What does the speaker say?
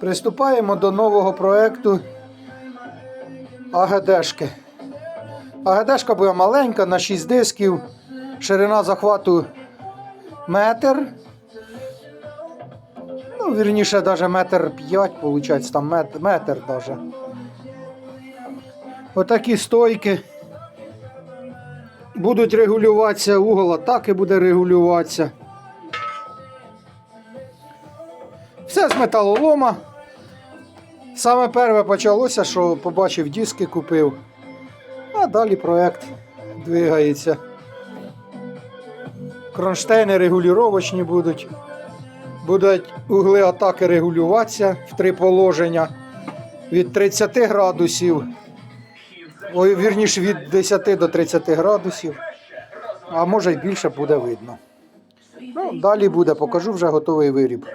Приступаємо до нового проєкту АГДшки. АГДшка буде маленька на 6 дисків, ширина захвату метр. Ну, вірніше, навіть метр 5, виходить, там метр, метр даже. Отакі стойки. Будуть регулюватися, угол атаки буде регулюватися. Все з металолома. Саме перше почалося, що побачив диски, купив. А далі проект двигається. Кронштейни регулювачні будуть. Будуть угли атаки регулюватися в три положення від 30 градусів. Ой, вірніше від 10 до 30 градусів. А може й більше буде видно. Ну, далі буде, покажу вже готовий виріб.